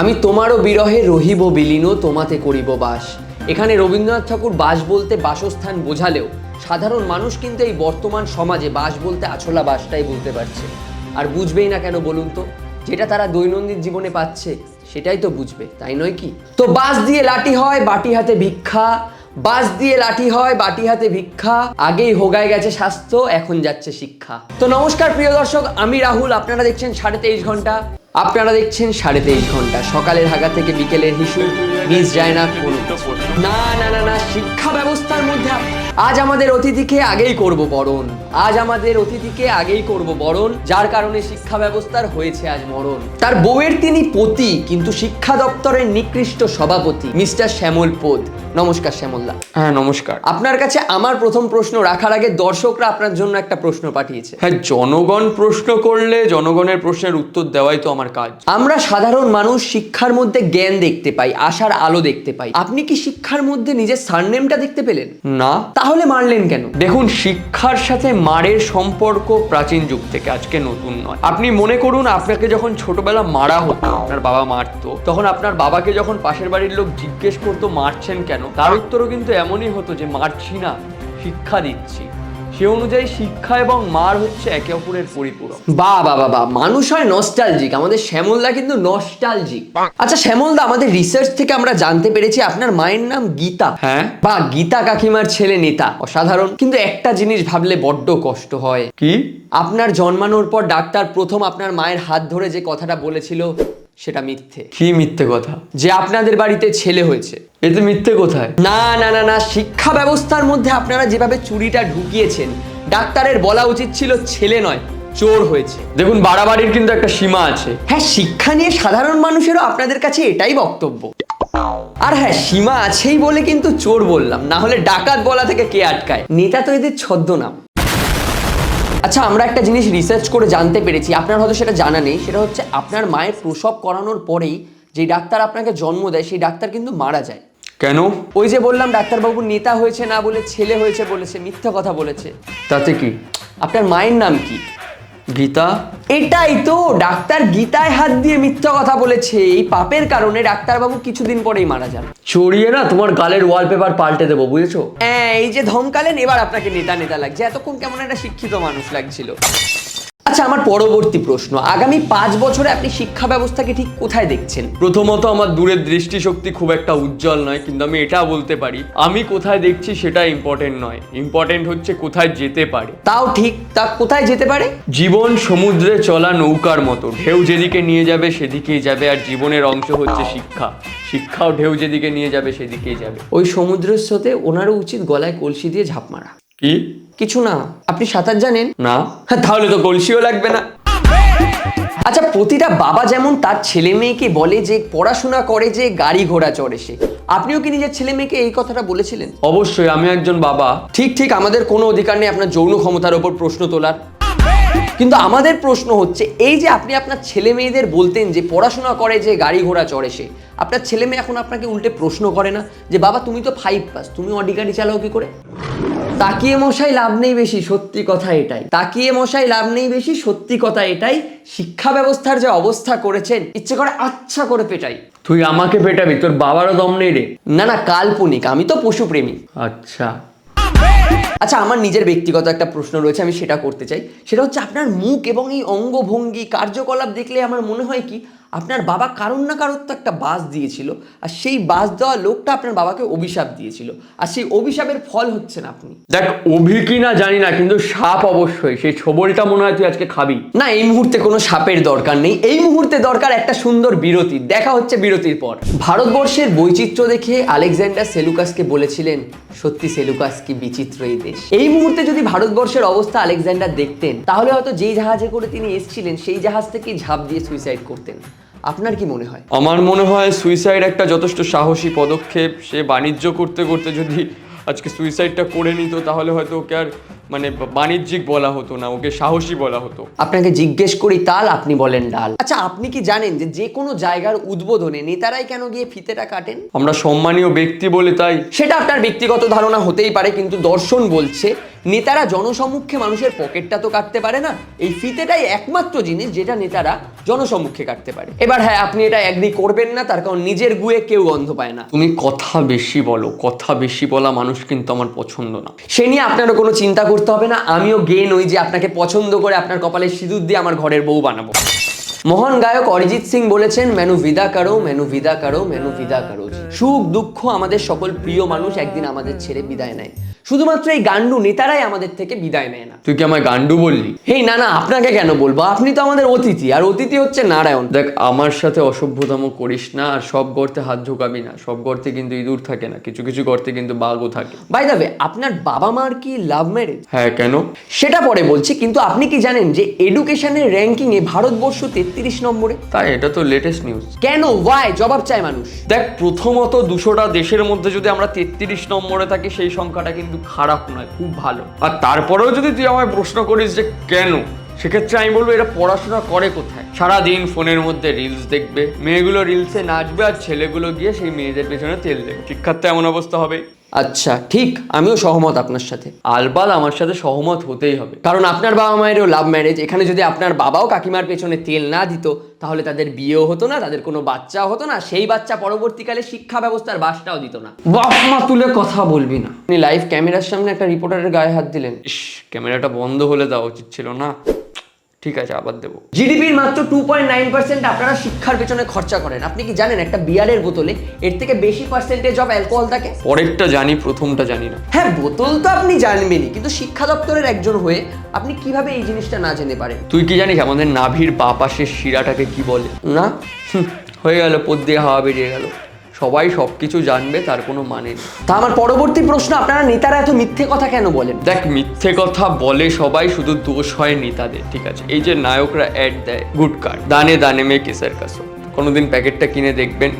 আমি তোমারও বিরহে রহিব বিলীন তোমাতে করিব বাস। এখানে রবীন্দ্রনাথ ঠাকুর বাস বলতে বাসস্থান বোঝালেও সাধারণ মানুষ কিন্তু এই বর্তমান সমাজে বাস বলতে আছলা বাসটাই বলতে পারছে। আর বুঝবেই না কেন বলুন তো? যেটা তারা দৈনন্দিন জীবনে পাচ্ছে, সেটাই তো বুঝবে, তাই নয় কি? তো বাস দিয়ে লাঠি হয়, বাটি হাতে ভিক্ষা। বাস দিয়ে লাঠি হয়, বাটি হাতে ভিক্ষা। আগেই হোগায় গেছে স্বাস্থ্য, এখন যাচ্ছে শিক্ষা। তো নমস্কার প্রিয় দর্শক, আমি রাহুল, আপনারা দেখছেন সাড়ে তেইশ ঘণ্টা। আপনারা দেখছেন সাড়ে তেইশ ঘণ্টা। সকালের হাগা থেকে বিকেলের হিসু, মিস যায় না কোনো। না না না না, শিক্ষা ব্যবস্থার মধ্যে আজ আমাদের অতিথিকে আগেই করব বরণ। আজ আমাদের অতিথিকে আগেই করব বরণ, যার কারণে শিক্ষা ব্যবস্থার হয়েছে আজ মরণ। তার বউয়ের তিনি পতি, কিন্তু শিক্ষা দপ্তরের নিকৃষ্ট সভাপতি, মিস্টার শ্যামল পোদ নমস্কার শ্যামলদা। হ্যাঁ নমস্কার। আপনার কাছে আমার প্রথম প্রশ্ন রাখার আগে দর্শকরা আপনার জন্য একটা প্রশ্ন পাঠিয়েছে। হ্যাঁ জনগণ প্রশ্ন করলে জনগণের প্রশ্নের উত্তর দেওয়াই তো আমার কাজ। আমরা সাধারণ মানুষ শিক্ষার মধ্যে জ্ঞান দেখতে পাই আশার আলো দেখতে পাই। আপনি কি শিক্ষার মধ্যে নিজের সারনেমটা দেখতে পেলেন? না। তাহলে মারলেন কেন? দেখুন শিক্ষার সাথে মারের সম্পর্ক প্রাচীন যুগ থেকে আজকে নতুন নয়। আপনি মনে করুন আপনাকে যখন ছোটবেলা মারা হতো আপনার বাবা মারতো তখন আপনার বাবাকে যখন পাশের বাড়ির লোক জিজ্ঞেস করতো মারছেন কেন? তার উত্তরও কিন্তু এমনই হতো যে মারছি না শিক্ষা দিচ্ছি। সে অনুযায়ী শিক্ষা এবং মার হচ্ছে একে অপরের পরিপূরক। বা বা বা বা মানুষ হয় নস্টালজিক আমাদের শ্যামলদা কিন্তু নস্টালজিক আচ্ছা শ্যামলদা আমাদের রিসার্চ থেকে আমরা জানতে পেরেছি আপনার মায়ের নাম গীতা। হ্যাঁ। বা গীতা কাকিমার ছেলে নেতা অসাধারণ। কিন্তু একটা জিনিস ভাবলে বড্ড কষ্ট হয়। কি? আপনার জন্মানোর পর ডাক্তার প্রথম আপনার মায়ের হাত ধরে যে কথাটা বলেছিল সেটা মিথ্যে। কি মিথ্যে কথা? যে আপনাদের বাড়িতে ছেলে হয়েছে। এতে মিথ্যে কোথায়? না না না না শিক্ষা ব্যবস্থার মধ্যে আপনারা যেভাবে চুরিটা ঢুকিয়েছেন ডাক্তারের বলা উচিত ছিল ছেলে নয় চোর হয়েছে। দেখুন বাড়াবাড়ির কিন্তু একটা সীমা আছে। হ্যাঁ শিক্ষা নিয়ে সাধারণ মানুষেরও আপনাদের কাছে এটাই বক্তব্য। আর হ্যাঁ সীমা আছেই বলে কিন্তু চোর বললাম না হলে ডাকাত বলা থেকে কে আটকায়? নেতা তো এদের ছদ্মনাম। আচ্ছা আমরা একটা জিনিস রিসার্চ করে জানতে পেরেছি। আপনার হয়তো সেটা জানা নেই। সেটা হচ্ছে আপনার মায়ের প্রসব করানোর পরেই যে ডাক্তার আপনাকে জন্ম দেয় সেই ডাক্তার কিন্তু মারা যায়। কেন? ওই যে বললাম ডাক্তারবাবু নেতা হয়েছে না বলে ছেলে হয়েছে বলেছে মিথ্যা কথা বলেছে। তাতে কি? আপনার মায়ের নাম কি? গীতা? এটাই তো ডাক্তার গীতায় হাত দিয়ে মিথ্যা কথা বলেছে। এই পাপের কারণে ডাক্তারবাবু কিছুদিন পরেই মারা যান। চড়িয়ে না তোমার গালের ওয়ালপেপার পাল্টে দেবো বুঝেছ? হ্যাঁ, এই যে ধমকালেন এবার আপনাকে নেতা নেতা লাগছে। এতক্ষণ কেমন একটা শিক্ষিত মানুষ লাগছিল। আচ্ছা আমার পরবর্তী প্রশ্ন। আগামী পাঁচ বছরে আপনি শিক্ষা ব্যবস্থাকে ঠিক কোথায় দেখছেন? প্রথমত আমার দূরের দৃষ্টিশক্তি খুব একটা উজ্জ্বল নয় কিন্তু আমি এটা বলতে পারি আমি কোথায় দেখছি সেটা ইম্পর্টেন্ট নয়। ইম্পর্টেন্ট হচ্ছে কোথায় যেতে পারে। তাও ঠিক তা কোথায় যেতে পারে? জীবন সমুদ্রে চলা নৌকার মতো ঢেউ যেদিকে নিয়ে যাবে সেদিকেই যাবে আর জীবনের অংশ হচ্ছে শিক্ষা। শিক্ষাও ঢেউ যেদিকে নিয়ে যাবে সেদিকেই যাবে। ওই সমুদ্রের স্রোতে ওনারও উচিত গলায় কলসি দিয়ে ঝাঁপ মারা। কি? কিছু না। আপনি সাঁতার জানেন? না। হ্যাঁ, তাহলে তো কলসিও লাগবে না। আচ্ছা প্রতিটা বাবা যেমন তার ছেলে মেয়েকে বলে যে পড়াশোনা করে যে গাড়ি ঘোড়া চড়ে সে। আপনিও কি নিজের ছেলে মেয়েকে এই কথাটা বলেছিলেন? অবশ্যই আমি একজন বাবা। ঠিক ঠিক আমাদের কোনো অধিকার নেই আপনার যৌন ক্ষমতার ওপর প্রশ্ন তোলার। কিন্তু আমাদের প্রশ্ন হচ্ছে এই যে আপনি আপনার ছেলে মেয়েদের বলতেন যে পড়াশোনা করে যে গাড়ি ঘোড়া চড়ে সে আপনার ছেলে মেয়ে এখন আপনাকে উল্টে প্রশ্ন করে না যে বাবা তুমি তো ফাইভ পাস তুমি অডি গাড়ি চালাও কি করে? তাকিয়ে মশাই লাভ নেই বেশি সত্যি কথা এটাই। তাকিয়ে মশাই লাভ নেই বেশি সত্যি কথা এটাই। শিক্ষা ব্যবস্থার যে অবস্থা করেছেন ইচ্ছে করে আচ্ছা করে পেটাই। তুই আমাকে পেটাবি তোর বাবারও দম নেই রে। না না কাল্পনিক আমি তো পশুপ্রেমী। আচ্ছা। আচ্ছা আমার নিজের ব্যক্তিগত একটা প্রশ্ন রয়েছে আমি সেটা করতে চাই। সেটা হচ্ছে আপনার মুখ এবং এই অঙ্গভঙ্গি কার্যকলাপ দেখলে আমার মনে হয় কি আপনার বাবা কারোর না কারোর তো একটা বাস দিয়েছিল আর সেই বাস দেওয়া লোকটা আপনার বাবাকে অভিশাপ দিয়েছিল আর সেই অভিশাপের ফল হচ্ছে না আপনি। দেখ অভি কি না জানি না কিন্তু সাপ অবশ্যই সেই ছবলটা মনে হয় তুই আজকে খাবি। না এই মুহূর্তে কোনো সাপের দরকার নেই এই মুহূর্তে দরকার একটা সুন্দর বিরতি দেখা হচ্ছে বিরতির পর। ভারতবর্ষের বৈচিত্র্য দেখে আলেকজান্ডার সেলুকাসকে বলেছিলেন সত্যি সেলুকাস কি বিচিত্র এই দেশ? এই মুহূর্তে যদি ভারতবর্ষের অবস্থা আলেকজান্ডার দেখতেন তাহলে হয়তো যেই জাহাজে করে তিনি এসেছিলেন সেই জাহাজ থেকেই ঝাঁপ দিয়ে সুইসাইড করতেন। আপনার কি মনে হয়? আমার মনে হয় সুইসাইড একটা যথেষ্ট সাহসী পদক্ষেপ। সে বাণিজ্য করতে করতে যদি আজকে সুইসাইডটা করে নিত তাহলে হয়তো ওকে আর মানে বাণিজ্যিক বলা হতো না ওকে সাহসী বলা হতো। আপনাকে জিজ্ঞেস করি তাল আপনি বলেন ডাল। আচ্ছা আপনি কি জানেন যে যে কোনো জায়গার উদ্বোধনে নেতারাই কেন গিয়ে ফিতেটা কাটেন? আমরা সম্মানীয় ব্যক্তি বলে তাই। সেটা আপনার ব্যক্তিগত ধারণা হতেই পারে কিন্তু দর্শন বলছে নেতারা জনসমক্ষে মানুষের পকেটটা তো কাটতে পারে না। এই ফিতেটাই একমাত্র জিনিস যেটা নেতারা জনসমক্ষে কাটতে পারে। এবার হ্যাঁ আপনি এটা এগ্রি করবেন না তার কারণ নিজের গুয়ে কেউ গন্ধ পায় না। তুমি কথা বেশি বলো কথা বেশি বলা মানুষ কিন্তু আমার পছন্দ না। সে নিয়ে আপনারও কোনো চিন্তা করতে হবে না আমিও গে নই যে আপনাকে পছন্দ করে আপনার কপালে সিঁদুর দিয়ে আমার ঘরের বউ বানাবো। মহান গায়ক অরিজিৎ সিং বলেছেন মেনু বিদা করো মেনু বিদা করো মেনু বিদা করো। সুখ দুঃখ আমাদের সকল প্রিয় মানুষ একদিন আমাদের ছেড়ে বিদায় নেয়। শুধুমাত্র এই গান্ডু নেতারাই আমাদের থেকে বিদায় নেয় না। তুই কি আমায় গান্ডু বললি? হেই না না আপনাকে কেন বলব? আপনি তো আমাদের অতিথি আর অতিথি হচ্ছে নারায়ণ। দেখ আমার সাথে অসভ্যতম করিস না আর সব গর্তে হাত ঝোকাবি না। সব গর্তে কিন্তু ইঁদুর থাকে না কিছু কিছু গর্তে কিন্তু বাঘও থাকে। বাই দাবে আপনার বাবা মার কি লাভ ম্যারেজ হ্যাঁ কেন? সেটা পরে বলছি কিন্তু আপনি কি জানেন যে এডুকেশনের র্যাঙ্কিংয়ে ভারতবর্ষ তেত্রিশ নম্বরে? তাই এটা তো লেটেস্ট নিউজ কেন? ওয়াই জবাব চায় মানুষ। দেখ প্রথমত দুশোটা দেশের মধ্যে যদি আমরা তেত্রিশ নম্বরে থাকি সেই সংখ্যাটা কিন্তু খারাপ নয়, খুব ভালো। আর তারপরেও যদি তুই আমায় প্রশ্ন করিস যে কেন, সেক্ষেত্রে আমি বলব এরা পড়াশোনা করে কোথায়? সারাদিন ফোনের মধ্যে রিলস দেখবে, মেয়েগুলো রিলসে নাচবে আর ছেলেগুলো গিয়ে সেই মেয়েদের পেছনে তেল দেবে। শিক্ষার তো এমন অবস্থা হবে আচ্ছা ঠিক আমিও সহমত আপনার সাথে। আলবাল আমার সাথে সহমত হতেই হবে। কারণ আপনার বাবা মায়েরও লাভ ম্যারেজ এখানে যদি আপনার বাবাও কাকিমার পেছনে তেল না দিত তাহলে তাদের বিয়েও হতো না তাদের কোনো বাচ্চাও হতো না সেই বাচ্চা পরবর্তীকালে শিক্ষা ব্যবস্থার বাসটাও দিত না। বাপ মা তুলে কথা বলবি না। আপনি লাইভ ক্যামেরার সামনে একটা রিপোর্টারের গায়ে হাত দিলেন। ইস ক্যামেরাটা বন্ধ হলে দেওয়া উচিত ছিল না। ঠিক আছে আবার দেবো। জিডিপির মাত্র টু পয়েন্ট নাইন পার্সেন্ট আপনারা শিক্ষার পেছনে খরচা করেন। আপনি কি জানেন একটা বিয়ারের বোতলে এর থেকে বেশি পার্সেন্টেজ অফ অ্যালকোহল থাকে? পরেরটা জানি প্রথমটা জানি না। হ্যাঁ বোতল তো আপনি জানবেনই কিন্তু শিক্ষা দপ্তরের একজন হয়ে আপনি কীভাবে এই জিনিসটা না জেনে পারেন? তুই কি জানিস আমাদের নাভির বা পাশের শিরাটাকে কি বলে? না। হয়ে গেল পদ দিয়ে হাওয়া বেরিয়ে গেল। সবাই সব কিছু জানবে তার কোনো মানে নেই। তা আমার পরবর্তী প্রশ্ন আপনারা নেতারা এত মিথ্যে কথা কেন বলেন? দেখ মিথ্যে কথা বলে সবাই শুধু দোষ হয় নেতাদের ঠিক আছে? এই যে নায়করা অ্যাড দেয় গুড কার্ড দানে দানে মেয়ে কেসের কাছে কোনোদিন প্যাকেটটা কিনে দেখবেন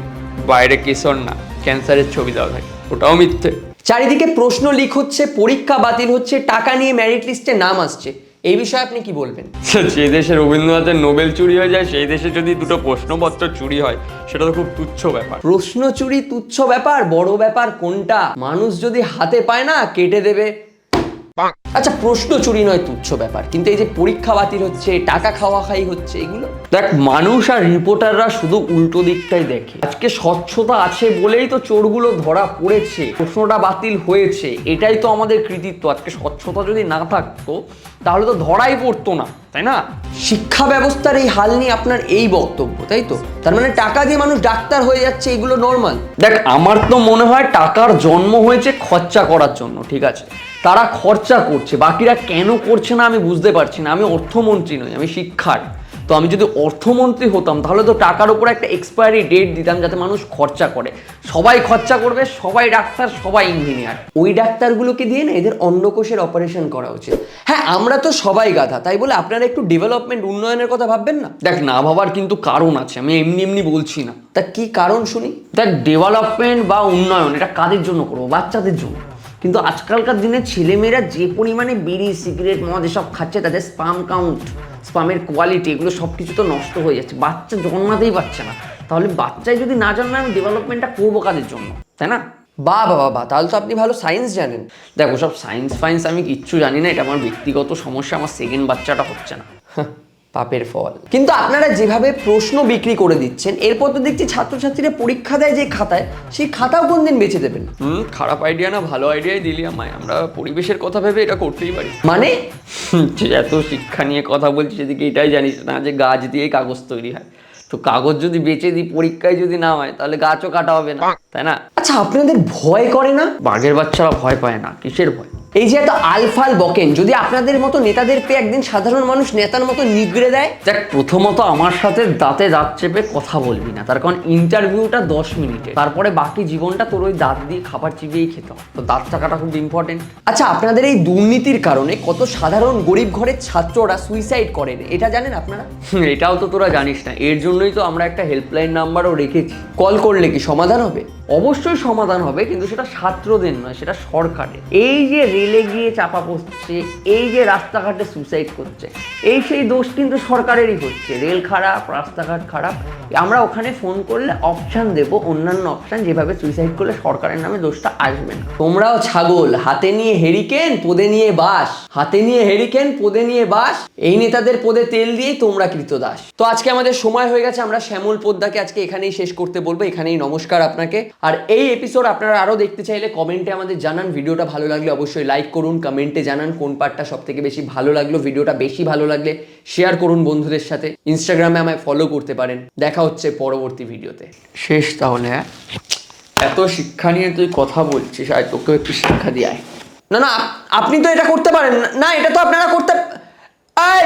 বাইরে কেসর না ক্যান্সারের ছবি দেওয়া থাকে ওটাও মিথ্যে। চারিদিকে প্রশ্ন লিক হচ্ছে পরীক্ষা বাতিল হচ্ছে টাকা নিয়ে মেরিট লিস্টে নাম আসছে। এই বিষয়ে আপনি কি বলবেন? যে দেশে রবীন্দ্রনাথের নোবেল চুরি হয়ে যায় সেই দেশে যদি দুটো প্রশ্নপত্র চুরি হয় সেটা তো খুব তুচ্ছ ব্যাপার। প্রশ্ন চুরি তুচ্ছ ব্যাপার বড় ব্যাপার কোনটা? মানুষ যদি হাতে পায় না কেটে দেবে। আচ্ছা প্রশ্ন চুরি নয় তুচ্ছ ব্যাপার। কিন্তু এই যে পরীক্ষা বাতিল হচ্ছে টাকা খাওয়া খাই হচ্ছে এগুলো? দেখ মানুষ আর রিপোর্টাররা শুধু উল্টো দিকটাই দেখে। আজকে স্বচ্ছতা আছে বলেই তো চোরগুলো ধরা পড়েছে প্রশ্নটা বাতিল হয়েছে এটাই তো আমাদের কৃতিত্ব। আজকে স্বচ্ছতা যদি না থাকতো তাহলে তো ধরাই পড়তো না তাই না? শিক্ষা ব্যবস্থার এই হাল নিয়ে আপনার এই বক্তব্য তাই তো? তার মানে টাকা দিয়ে মানুষ ডাক্তার হয়ে যাচ্ছে এগুলো নর্মাল দেখ আমার তো মনে হয় টাকার জন্ম হয়েছে খরচা করার জন্য ঠিক আছে? তারা খরচা করছে বাকিরা কেন করছে না আমি বুঝতে পারছি না। আমি অর্থমন্ত্রী নই আমি শিক্ষার। তো আমি যদি অর্থমন্ত্রী হতাম তাহলে তো টাকার উপর একটা এক্সপায়ারি ডেট দিতাম যাতে মানুষ খরচা করে। সবাই খরচা করবে সবাই ডাক্তার সবাই ইঞ্জিনিয়ার ওই ডাক্তারগুলোকে দিয়ে না এদের অন্নকোষের অপারেশন করা উচিত। হ্যাঁ আমরা তো সবাই গাধা তাই বলে আপনারা একটু ডেভেলপমেন্ট উন্নয়নের কথা ভাববেন না? দেখ না ভাবার কিন্তু কারণ আছে আমি এমনি এমনি বলছি না। তা কি কারণ শুনি? দেখ ডেভেলপমেন্ট বা উন্নয়ন এটা কাদের জন্য করব? বাচ্চাদের জন্য। কিন্তু আজকালকার দিনে ছেলেমেয়েরা যে পরিমাণে বিড়ি সিগারেট মদ এসব খাচ্ছে তাদের স্পাম কাউন্ট স্পামের কোয়ালিটি এগুলো সব কিছু তো নষ্ট হয়ে যাচ্ছে। বাচ্চা জন্মাতেই পারছে না। তাহলে বাচ্চাই যদি না জন্মায় আমি ডেভেলপমেন্টটা করব কাদের জন্য? তাই না? বা বাবা বা তাহলে তো আপনি ভালো সায়েন্স জানেন। দেখো সব সায়েন্স ফাইন্স আমি কিচ্ছু জানি না এটা আমার ব্যক্তিগত সমস্যা আমার সেকেন্ড বাচ্চাটা হচ্ছে না। হাহ, পাপের ফল। কিন্তু আপনারা যেভাবে প্রশ্ন বিক্রি করে দিচ্ছেন এরপর তো দেখছি ছাত্রছাত্রীরা পরীক্ষা দেয় যে খাতায় সেই খাতাও কোন দিন বেছে দেবেন? হুম খারাপ আইডিয়া না ভালো আইডিয়াই দিলি আমায়। আমরা পরিবেশের কথা ভেবে এটা করতেই পারি। মানে? এত শিক্ষা নিয়ে কথা বলছি সেদিকে এটাই জানিস না যে গাছ দিয়েই কাগজ তৈরি হয়। তো কাগজ যদি বেচে দিই পরীক্ষায় যদি না হয় তাহলে গাছও কাটা হবে না। তাই না? আচ্ছা আপনাদের ভয় করে না? বাঘের বাচ্চারা ভয় পায় না কিসের ভয়? এই যে এত আলফাল বকেন যদি আপনাদের মতো নেতাদের পেয়ে একদিন সাধারণ মানুষ নেতার মতো নিগড়ে দেয়? দেখ প্রথমত আমার সাথে দাঁতে দাঁত চেপে কথা বলবি না তার কারণ ইন্টারভিউটা দশ মিনিটে তারপরে বাকি জীবনটা তোর ওই দাঁত দিয়ে খাবার চিবিয়েই খেতে হয় তো দাঁত চাকাটা খুব ইম্পর্টেন্ট আচ্ছা আপনাদের এই দুর্নীতির কারণে কত সাধারণ গরিব ঘরের ছাত্ররা সুইসাইড করেন এটা জানেন আপনারা? এটাও তো তোরা জানিস না এর জন্যই তো আমরা একটা হেল্পলাইন নাম্বারও রেখেছি। কল করলে কি সমাধান হবে? অবশ্যই সমাধান হবে, কিন্তু সেটা ছাত্রদের নয়, সেটা সরকারের। এই যে রেলে গিয়ে চাপা পড়ছে, এই যে রাস্তাঘাটে সুসাইড করছে, এই সেই দোষ কিন্তু সরকারেরই হচ্ছে। রেল খারাপ, রাস্তাঘাট খারাপ, আমরা ওখানে ফোন করলে অপশান দেব, অন্যান্য অপশান যেভাবে সুইসাইড করলে সরকারের নামে দোষটা আসবে না। তোমরাও ছাগল, হাতে নিয়ে হেরিকেন পদে নিয়ে বাস। হাতে নিয়ে হেরিকেন পদে নিয়ে বাস। এই নেতাদের পদে তেল দিয়েই তোমরা কৃতদাস। তো আজকে আমাদের সময় হয়ে গেছে, আমরা শ্যামল পোদ্দাকে আজকে এখানেই শেষ করতে বলব। এখানেই নমস্কার আপনাকে। আর এই এপিসোড আপনারা আরও দেখতে চাইলে কমেন্টে আমাদের জানান। ভিডিওটা ভালো লাগলে অবশ্যই লাইক করুন কমেন্টে জানান কোন পার্টটা সব থেকে বেশি ভালো লাগল, ভিডিওটা বেশি ভালো লাগলে শেয়ার করুন বন্ধুদের সাথে। ইনস্টাগ্রামে আমায় ফলো করতে পারেন। দেখা হচ্ছে পরবর্তী ভিডিওতে। শেষ তাহলে হ্যাঁ এত শিক্ষা নিয়ে তুই কথা বলছিস আর তোকে একটু শিক্ষা দিয়ে আয়। না না আপনি তো এটা করতে পারেন না। এটা তো আপনারা করতে এই